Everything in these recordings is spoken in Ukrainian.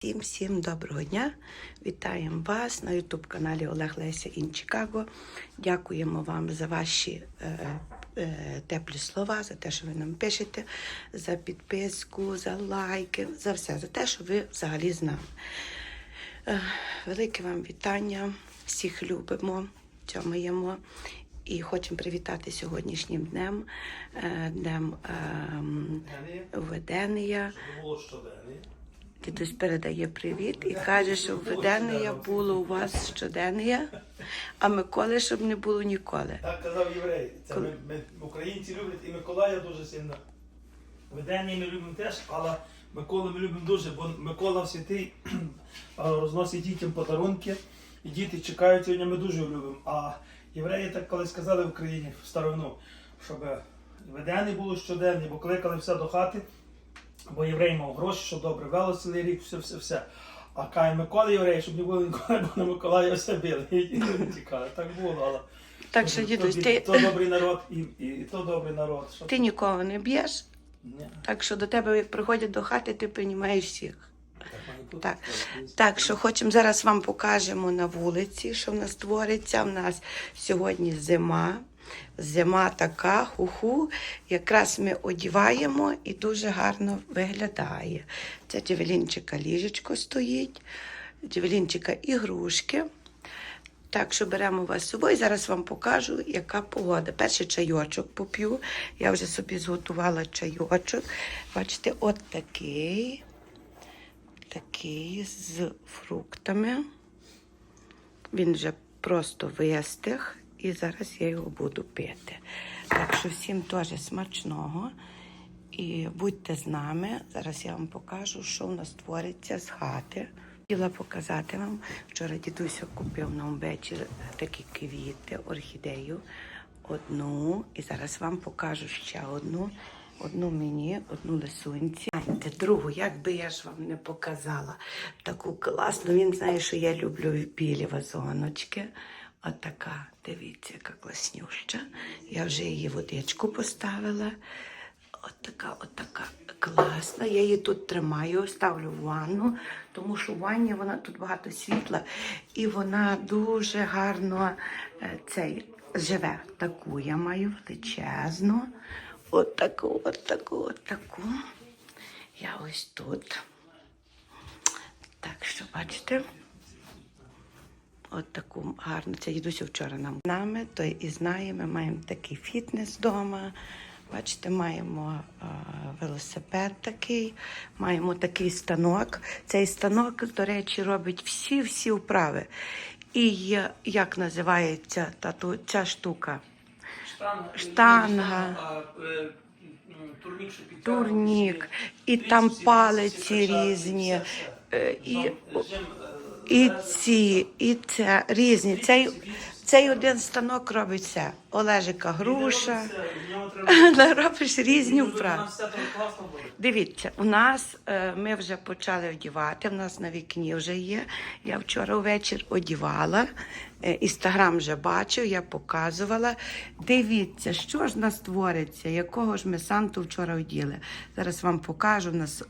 Всім всім доброго дня! Вітаємо вас на Ютуб-каналі Олег Леся Ін Чикаго. Дякуємо вам за ваші е, е, теплі слова, за те, що ви нам пишете, за підписку, за лайки, за все, за те, що ви взагалі з нами. Е, велике вам вітання, всіх любимо, цьомаємо. І хочемо привітати сьогоднішнім днем, е, днем ем, ведення. Дідусь передає привіт і каже, що введення було у вас щоденне, а Миколи, щоб не було ніколи. Так казав єврей. Це ми, ми, українці люблять і Миколая дуже сильно. Видення ми любимо теж, але Миколу ми любимо дуже, бо Микола святий розносить дітям подарунки, і діти чекають сьогодні, ми дуже любимо. А євреї так колись сказали в Україні в старовину, щоб видення було щоденне, бо кликали все до хати, бо єврей мав гроші, що добре вело цілий рік, все, все, все. А каже Микола єврей, щоб не було ніколи, бо на Миколая все били. І тікали. Так було, але. Так що, дідусь, то, ти, то добрий народ і, і, і то добрий народ. Що... ти нікого не б'єш, Ні, так що до тебе, як приходять до хати, ти приймаєш всіх. так має бути. Так. Так що хочемо зараз вам покажемо на вулиці, що в нас твориться. У нас сьогодні зима. Зима така, ху-ху. Якраз ми одіваємо і дуже гарно виглядає. Це Джевелінчика ліжечко стоїть, Джевелінчика ігрушки. Так що беремо вас з собою. Зараз вам покажу, яка погода. Перший чайочок поп'ю. Я вже собі зготувала чайочок. Бачите, от такий такий з фруктами. Він вже просто вистиг, і зараз я його буду пити. Так що всім теж смачного. І будьте з нами. Зараз я вам покажу, що в нас твориться з хати. Хотіла показати вам. Вчора дідуся купив нам ввечері такі квіти, орхідею. Одну. І зараз вам покажу ще одну. Одну мені, одну лисунці. Знаєте, другу, як би я ж вам не показала. Таку класну. Він знає, що я люблю білі вазоночки. Отака, дивіться, яка класнюща. Я вже її водичку поставила. От така, от така класна. Я її тут тримаю, ставлю в ванну, тому що в ванні вона тут багато світла і вона дуже гарно е, цей живе. Таку я маю величезну. От таку, от таку, от таку. Я ось тут. Так що, бачите? От таку гарну. Це дідуся вчора нам з нами, то і знає, ми маємо такий фітнес вдома. Бачите, маємо е, велосипед такий, маємо такий станок. Цей станок, до речі, робить всі-всі вправи. І є, як називається та, ту- ця штука? Штанга. Штанга. а, е, турнік, і там палиці різні, і- І ці, і це різні. Цей, цей один станок робить все. Олежика груша. Робиш різні вправи. Дивіться, у нас е, ми вже почали одівати. у нас на вікні вже є. Я вчора ввечері одівала. Е, Інстаграм вже бачив, я показувала. Дивіться, що ж нас твориться, якого ж ми Санту вчора оділи. Зараз вам покажу. У нас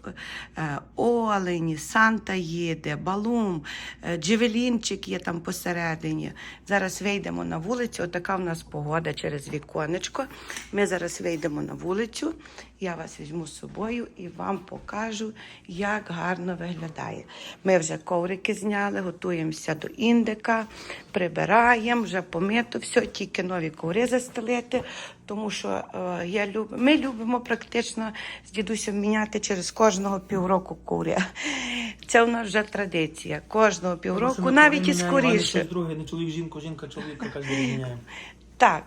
е, олені, Санта їде, балум, е, джевелінчик є там посередині. Зараз вийдемо на вулицю. Отака в нас погода через віконечко. Ми зараз вийдемо на вулицю. Я вас візьму з собою і вам покажу, як гарно виглядає. Ми вже коврики зняли, готуємося до індика, прибираємо, вже помито все, тільки нові коври застелити, тому що е, я люб... ми любимо практично з дідусем міняти через кожного півроку коври. Це у нас вже традиція. Кожного півроку, навіть і скоріше. Друге, не чоловік, жінку, жінка, чоловіка, кожен міняємо. Так.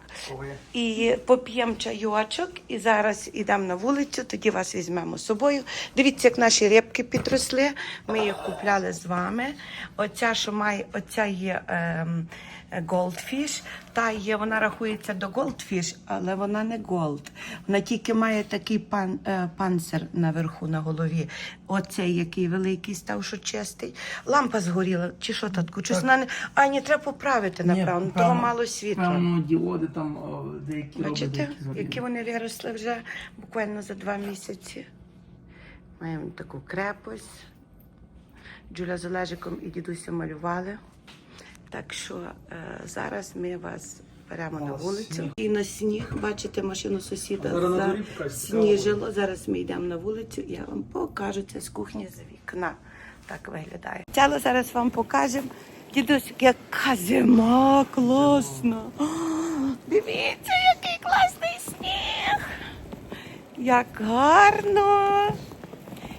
І поп'ємо чайочок, і зараз йдемо на вулицю, тоді вас візьмемо з собою. Дивіться, як наші рибки підросли. Ми їх купляли з вами. Оця, що має, оця є ем, Goldfish, та є, вона рахується до Goldfish, але вона не Gold. Вона тільки має такий пан, е, панцир наверху на голові. Оцей який великий став, що чистий. Лампа згоріла, чи що татку? Вона не. А, ні, треба поправити, напевно. Того мало світла. Певно, діоди там о, деякі роблять, Бачите, деякі згоріли. які вони виросли вже буквально за два місяці. Маємо таку крепость. Джуля з Олежиком і дідусем малювали. Так що е, зараз ми вас беремо на вулицю. І на сніг, бачите, машину сусіда сніжило. Зараз ми йдемо на вулицю і я вам покажу це з кухні з вікна. Так виглядає. Цяло зараз вам покажемо. Дідусь, яка зима класна. О, Дивіться, який класний сніг. Як гарно.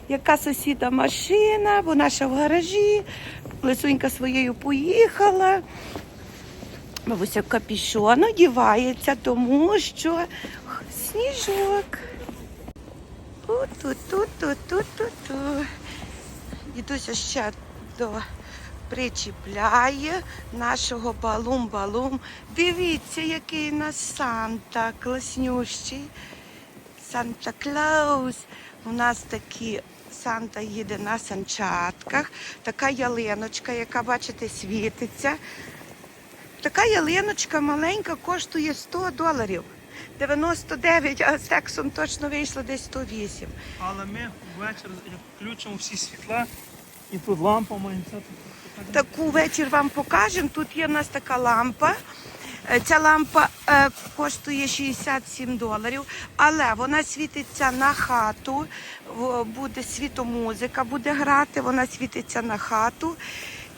Яка сусіда машина, вона ще в гаражі. Лисунька своєю поїхала. Бабуся капішон одівається, тому що сніжок. Ту-ту-ту-ту-ту-ту-ту. Дідуся ще до причіпляє нашого балум-балум. Дивіться, який у нас Санта класнющий. Санта Клаус. У нас такі Санта їде на санчатках. Така ялиночка, яка, бачите, світиться. Така ялиночка маленька коштує 100 доларів. 99, а з тексом точно вийшло десь 108. Але ми ввечері включимо всі світла і тут лампа тут. Таку вечір вам покажемо. Тут є в нас така лампа. Е, Ця лампа е, коштує 67 доларів, але вона світиться на хату, буде світомузика, буде грати, вона світиться на хату.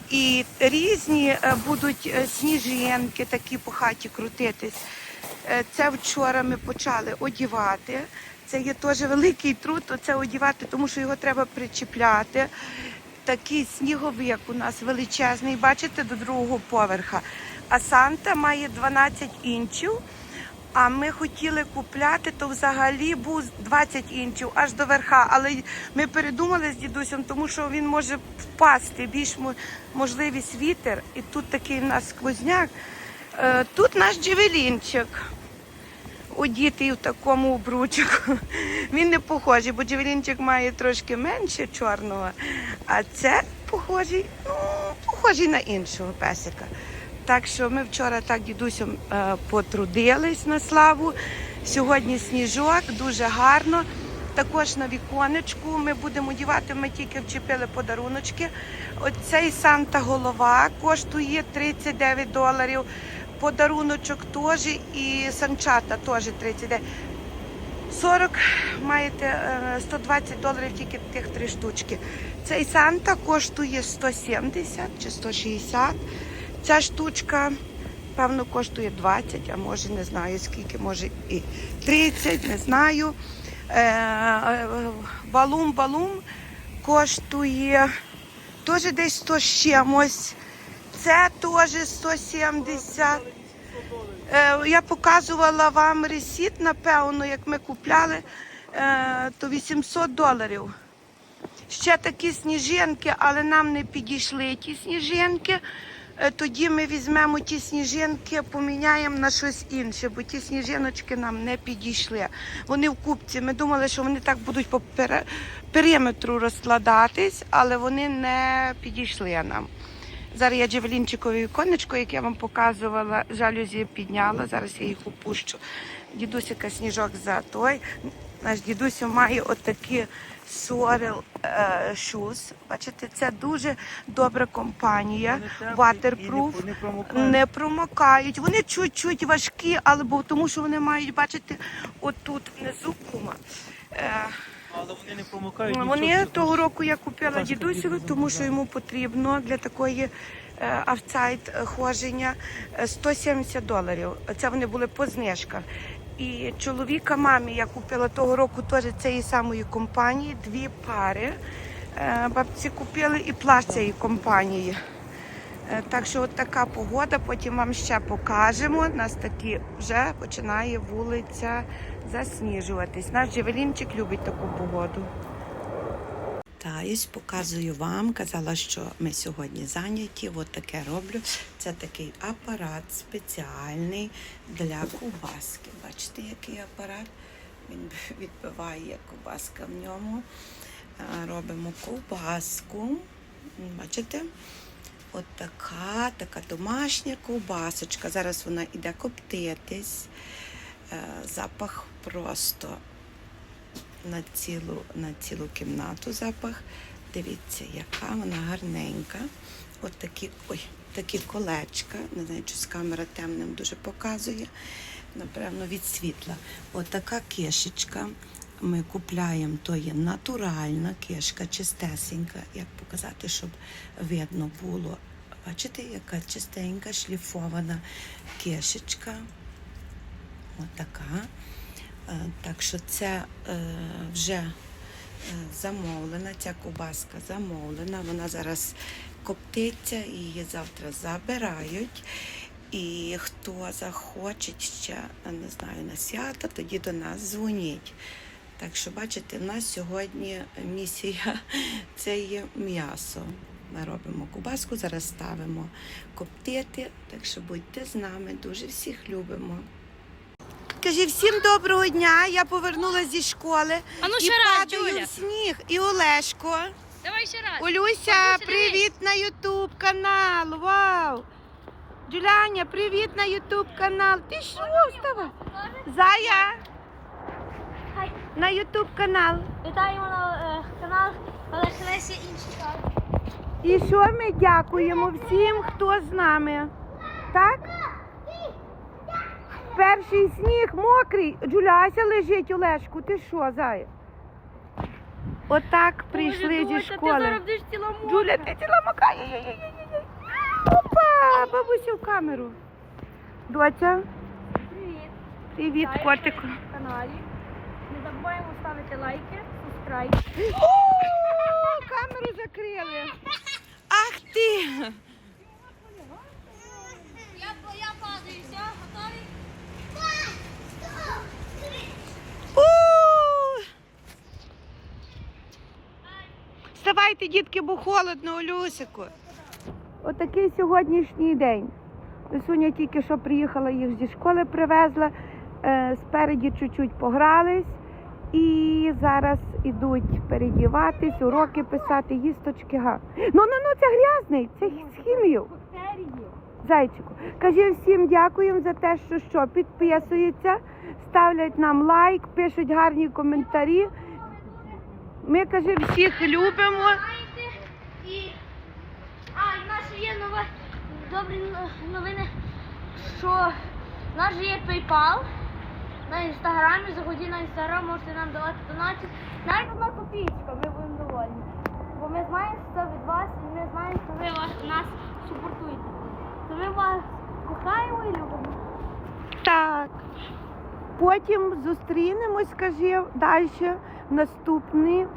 І різні е, будуть е, сніжинки такі по хаті крутитись. Це вчора ми почали одівати. Це є теж великий труд, це одівати, тому що його треба причіпляти. Такий сніговик у нас величезний, бачите, до другого поверха. А Санта має 12 інчів. А ми хотіли купляти, то взагалі був 20 інчів аж до верха. Але ми передумали з дідусем, тому що він може впасти. Більш мо- можливість вітер. І тут такий в нас сквозняк. Е, Тут наш джевелінчик одітий в такому обручику. Він не похожий, бо джевелінчик має трошки менше чорного, а це похожий, ну, похожий на іншого песика. Так що ми вчора так дідусем е, потрудились на славу. Сьогодні сніжок, дуже гарно. Також на віконечку ми будемо дівати, ми тільки вчепили подаруночки. Оцей Санта голова коштує 39 доларів. Подаруночок теж і санчата теж 39. 40 маєте е, 120 доларів тільки тих три штучки. Цей Санта коштує 170 чи 160. Ця штучка, певно, коштує 20, а може не знаю скільки, може і 30, не знаю. Е, е, балум коштує теж десь 100 з чимось. Це теж 170. Е, Я показувала вам ресіт, напевно, як ми купляли, е, то 800 доларів. Ще такі сніжинки, але нам не підійшли ті сніжинки. Е, Тоді ми візьмемо ті сніжинки, поміняємо на щось інше, бо ті сніжиночки нам не підійшли. Вони в купці. Ми думали, що вони так будуть по периметру розкладатись, але вони не підійшли нам. Зараз я джевелінчикове віконечко, яке я вам показувала, жалюзі підняла. Зараз я їх опущу. Дідусика сніжок за той. Наш дідусь має отакі Sorel е, Shoes. Бачите, це дуже добра компанія. І Waterproof. не- промокають. Вони чуть-чуть важкі, але бо тому, що вони мають, бачите, отут внизу кума. Е, Але вони не промокають. вони того року я купила дідусю, тому що йому потрібно для такої е, авцайт ходження е, 170 доларів. Це вони були по знижках. І чоловіка мамі я купила того року теж цієї самої компанії дві пари. Е, Бабці купили і плащ цієї компанії. Е, Так що от така погода, потім вам ще покажемо. У нас такі вже починає вулиця засніжуватись. Наш Джевелінчик любить таку погоду. Та показую вам. Казала, що ми сьогодні зайняті. От таке роблю. Це такий апарат спеціальний для ковбаски. Бачите, який апарат? Він відбиває ковбаска в ньому. Робимо ковбаску. Бачите? От така, така домашня ковбасочка. Зараз вона іде коптитись. Е, Запах просто на цілу, на цілу кімнату запах Дивіться, яка вона гарненька. От такі, ой, такі колечка. Не знаю, чи з камера темним дуже показує. Напевно, від світла. От кишечка. Ми купляємо, то є натуральна кишка, чистесенька, як показати, щоб видно було. Бачите, яка чистенька, шліфована кишечка. Отака. Е, Так що це е, вже е, замовлена, ця ковбаска замовлена. Вона зараз коптиться, її завтра забирають. І хто захоче ще, не знаю, на свята, тоді до нас дзвоніть. Так що, бачите, в нас сьогодні місія це є м'ясо. Ми робимо кубаску, зараз ставимо коптити. Так що будьте з нами, дуже всіх любимо. Кажи всім доброго дня. Я повернулася зі школи. А ну і ще раз, падаю Джуля. в сніг. І Олешко. Давай ще раз. Олюся, Бабуся, привіт на Ютуб канал. Вау! Джуляня, привіт на Ютуб канал. Ти що вставай? Зая Хай. на Ютуб канал. Вітаємо на е, канал Олег Лесі інші. І що ми дякуємо всім, хто з нами. Так? Перший сніг мокрий. Джуляся лежить Олешку. Ти що, зая? Отак прийшли зі школи. Джуля, ти ціла мока. Опа, бабусю в камеру. Доця, Привіт. привіт, котику. на каналі. Не забуваємо ставити лайки, субскрайб. Камеру закрили. Ах ти. Я, я падаю, все, готові? У. Вставайте, дітки, бо холодно, Олюсику. Отакий сьогоднішній день. Соня тільки що приїхала, їх зі школи привезла. Е, Спереді чуть-чуть погрались. І зараз ідуть передіватись, уроки писати, їсточки. Га. Ну, ну, ну, це грязний, це з. Бактерії. Зайчику, кажи всім дякуємо за те, що що підписуються, ставлять нам лайк, пишуть гарні коментарі. Ми каже, всіх любимо. І... А, і в нас є нове, добрі новини, що в нас є PayPal на інстаграмі, заходіть на інстаграм, можете нам давати донати. Навіть одна копійка, ми будемо довольні. Бо ми знаємо, що це від вас, і ми знаємо, що ви нас супортуєте. То ми вас кохаємо і любимо. Так. Потім зустрінемось, скажи, далі в наступні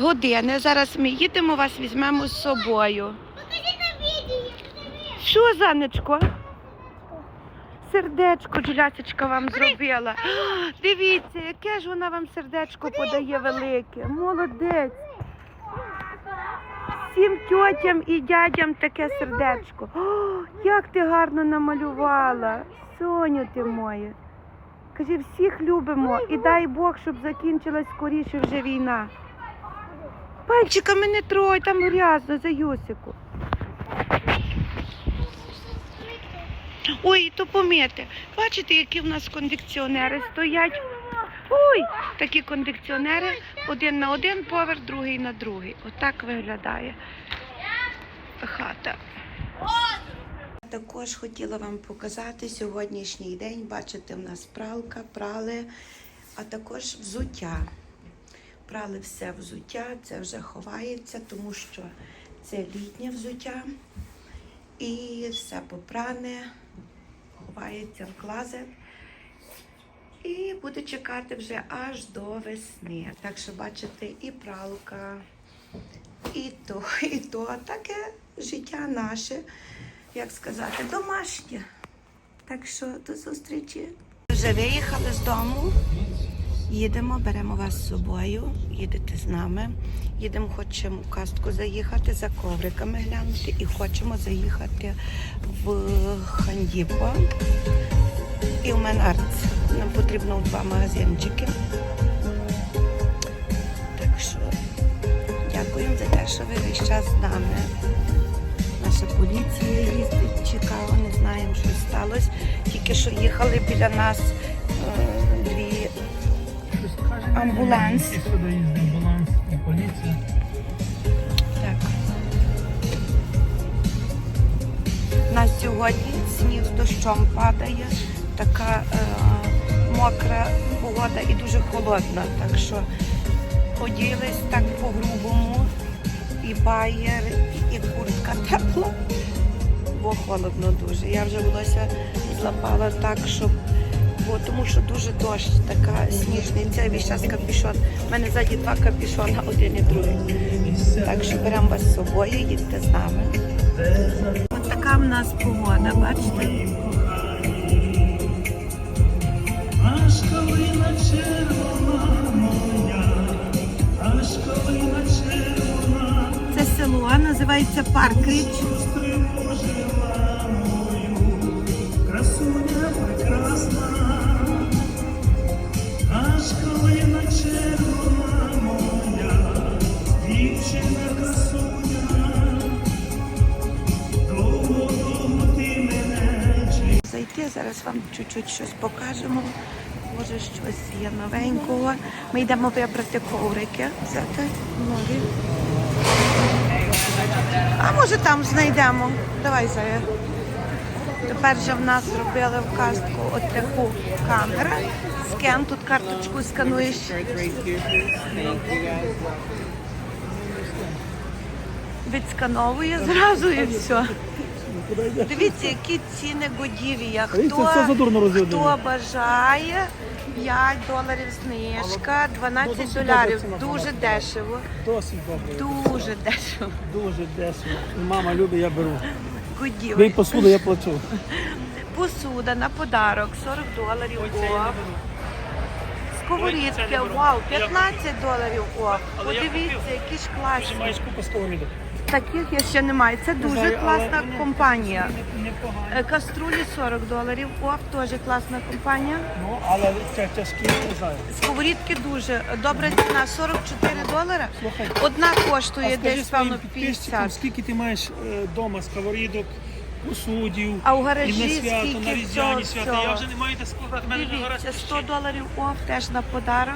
години. Зараз ми їдемо, вас візьмемо з собою. Що, Занечко? Сердечко Джулясечка вам зробила. А, Дивіться, яке ж вона вам сердечко подає велике. Молодець. Всім тьотям і дядям таке сердечко. О, як ти гарно намалювала. Соню ти моє. Кажи, всіх любимо і дай Бог, щоб закінчилась скоріше вже війна. Пальчиками не трой, там грязно за Йосику. Ой, то помити. Бачите, які в нас кондиціонери стоять. Ой, такі кондиціонери один на один поверх, другий на другий. Отак виглядає хата. Також хотіла вам показати сьогоднішній день. Бачите, в нас пралка, прали, а також взуття. Прали все взуття, це вже ховається, тому що це літнє взуття. І все попране, ховається в клазет. І буде чекати вже аж до весни. Так що бачите, і пралка, і то, і то. Таке життя наше, як сказати, домашнє. Так що до зустрічі. Вже виїхали з дому. Їдемо, беремо вас з собою, їдете з нами. Їдемо, хочемо в кастку заїхати, за ковриками глянути і хочемо заїхати в Хандіпо і в Менарц. Нам потрібно два магазинчики. Так що дякуємо за те, що ви весь час з нами ще поліція їздить, чекала, не знаємо, що сталося. Тільки що їхали біля нас е, дві амбуланс. Сюди їздить амбуланс і поліція. Так. У сьогодні сніг з дощом падає, така е, мокра погода і дуже холодна. Так що оділись так по-грубому і байер куртка тепла, бо холодно дуже. Я вже волосся злапала так, щоб. Бо тому що дуже дощ, така сніжний. Це весь час капюшон. У мене ззаді два капюшона, один і другий. Так що беремо вас з собою, їдьте з нами. Ось така в нас погода, бачите? Аж калина червона моя, аж калина червона, Це село, називається мою, красуня прекрасна, аж калина червона моя, дівчина красуня, довго, довго ти мене чекала. Зайти, зараз вам чуть-чуть щось покажемо. Може, щось є новенького. Ми йдемо вибрати коврики, взяти нові. А може там знайдемо. Давай, Зая. Тепер же в нас зробили в кастку от таку камеру. Скен, тут карточку скануєш. Відскановує зразу і все. Дивіться, які ціни годів'я. Хто, хто бажає 5 доларів знижка, 12 доларів. Дуже дешево. Досить добре. Дуже дешево. Дуже дешево. Мама любить, я беру. Ви Годів'я. посуду, я плачу. Посуда на подарок 40 доларів оф. Сковорідки, вау, 15 доларів я Подивіться, які ж класні. маєш купу сковорідок. Таких я ще не маю. Це дуже класна компанія. Е, Каструлі 40 доларів. ОФ теж класна компанія. Ну, але це тяжкі, не знаю. Сковорідки дуже добра ціна 44 долара. Слухай, Одна а коштує скажи десь своїм певно підписчикам, 50. скільки ти маєш вдома сковорідок, посудів, А у і гаражі на свято, скільки на різдвяні всього. Я вже не маю де складати, мене вже гараж Дивіться, 100 пустий. доларів ОФ теж на подарок.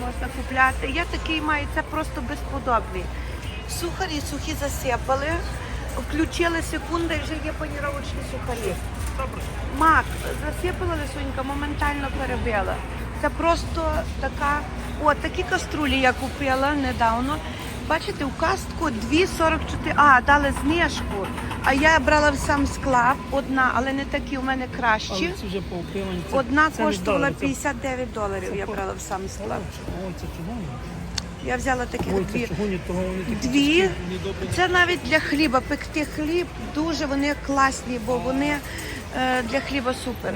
Можна купляти. Я такий маю, це просто безподобний. Сухарі сухі засипали, включили секунду і вже є паніровочні сухарі. Добре. Мак засипала лисунька, моментально перебила. Це просто така. О, такі каструлі я купила недавно. Бачите, у кастку 2,44. А, дали знижку. А я брала в сам склад одна, але не такі, у мене кращі. Але це вже по це- Одна це не коштувала здорово, це- 59 доларів. Я брала в сам склад. Ой, це чугунні. Я взяла таких Ой, дві. це чугунні, того вони такі Дві. тяжкі. Це навіть для хліба. Пекти хліб дуже вони класні, бо вони е, для хліба супер.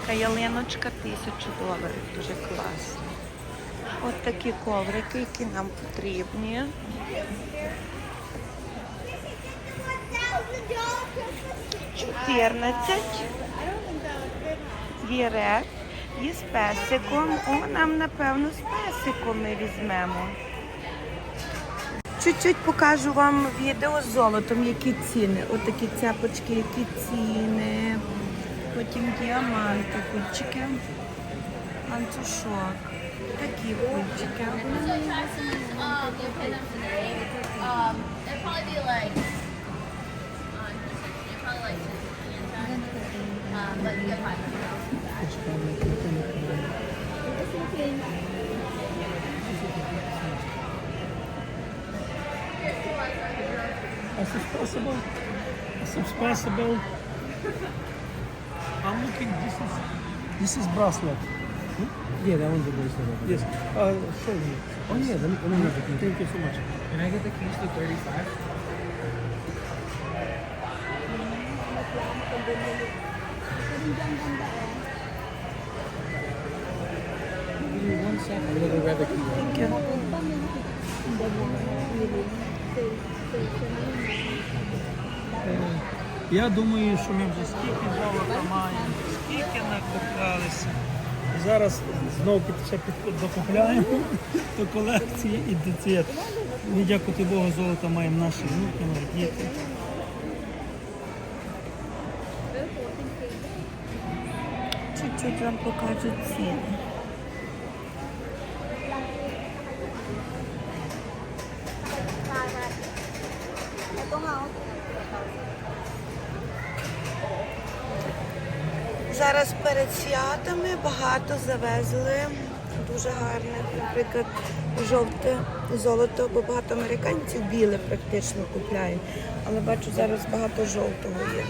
Така ялиночка тисячу доларів. Дуже класно. От такі коврики, які нам потрібні. Чотирнадцять. Є. І з песиком. О, нам напевно з песиком ми візьмемо. Чуть-чуть покажу вам відео з золотом, які ціни. От такі цепочки, які ціни. Потім діаманти, кульчики. Ланцюжок. Такі кульчики. Um, but you get 500 back. As is possible. As is possible. I'm looking, this is, this is bracelet. Yeah, that one's a bracelet. over Yes. Uh, show me. Oh yeah, let me, let me have the key. Thank you so much. Can I get the keys to 35? Give me one second. I'm gonna go grab the. Thank you. Я думаю, що ми вже скільки золота маємо, скільки накоплялися. Зараз знову ще докупляємо до колекції і цвіт. Ми, дякувати Богу, золото маємо наші внуки, діти. Чуть-чуть вам покажу ціни. Зараз перед святами багато завезли. Дуже гарне, наприклад, жовте золото, бо багато американців біле практично купляють. Але бачу, зараз багато жовтого є.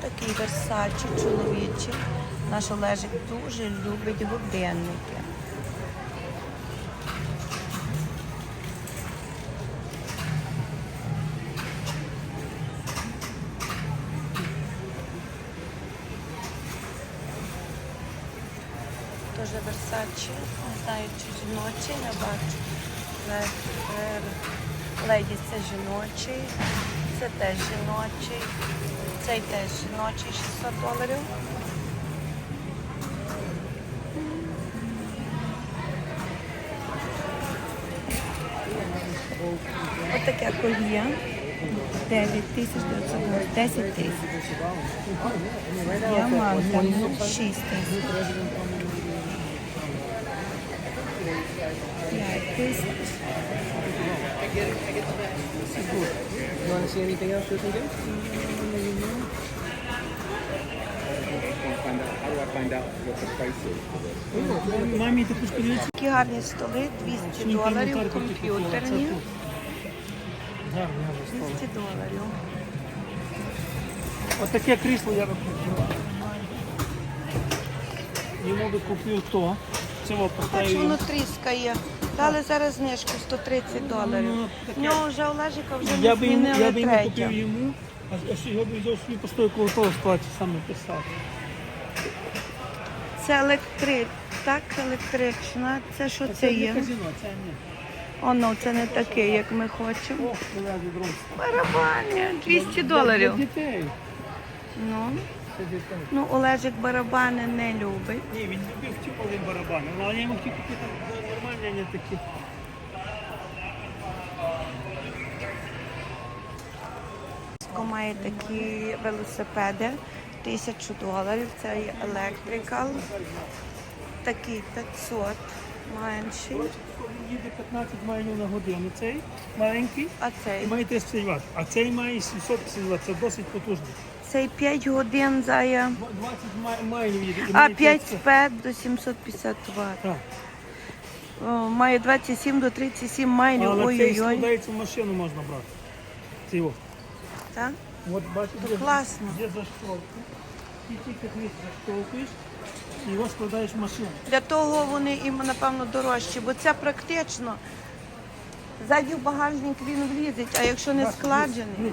Такий версачі чоловічий. Наш Олежик дуже любить годинники. Теж версачі, не знаю, чи жіночий, не бачу. Леді це жіночий, це теж жіночий, цей теж жіночий 600 доларів. Отаке кольє. 9 тисяч 900, 10 тисяч. Діаманта 6 тисяч. 5 тисяч. You want to see anything else we can do? Find out, how do I find out what the price is for this? Мамі таку шкірицю. Такі гарні столи, 200 доларів, комп'ютерні. Гарно, гарно. 200 доларів. Отаке крісло я купив. Йому би купив то. Во Бачу, воно тріскає. Дали зараз знижку 130 доларів. Ну, таке. В нього вже Олежика вже Я не би йому, я змінили би йому третє. купив йому, а а його б взяв собі постою коло того склад саме писав. Це електрик, так, електрична. Це що це є? казино, це не. Оно, це не таке, як ми хочемо. Барабані, 200 доларів. Ну, ну Олежик барабани не любить. Ні, він любив ті один барабани, але я йому хотів купити нормальні, а не такі. Має такі велосипеди, тисячу доларів, це є електрикал. Такий 500, менший. Їде 15 майлів на годину. Цей маленький А і цей? має 30 Вт, а цей має 750 Вт. Це досить потужний. Цей 5 годин зая. 20 май- майлів їде. і А має 5 30. спед до 750 Вт. Так. О, має 27 до 37 майлів. Але цей Ой-ой-ой. складається в машину можна брати. Цей о. Так? От бачите, є- класно. Є заштовка. І тільки ти заштовхуєш і його складаєш в машину. Для того вони і напевно дорожчі, бо це практично. Ззаді в багажник він влізить, а якщо не складений.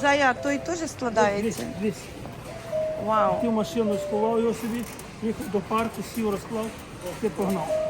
Зая, той теж складається. Вау. Ти в машину сховав його собі, їхав до парку, сів, розклав, ти погнав.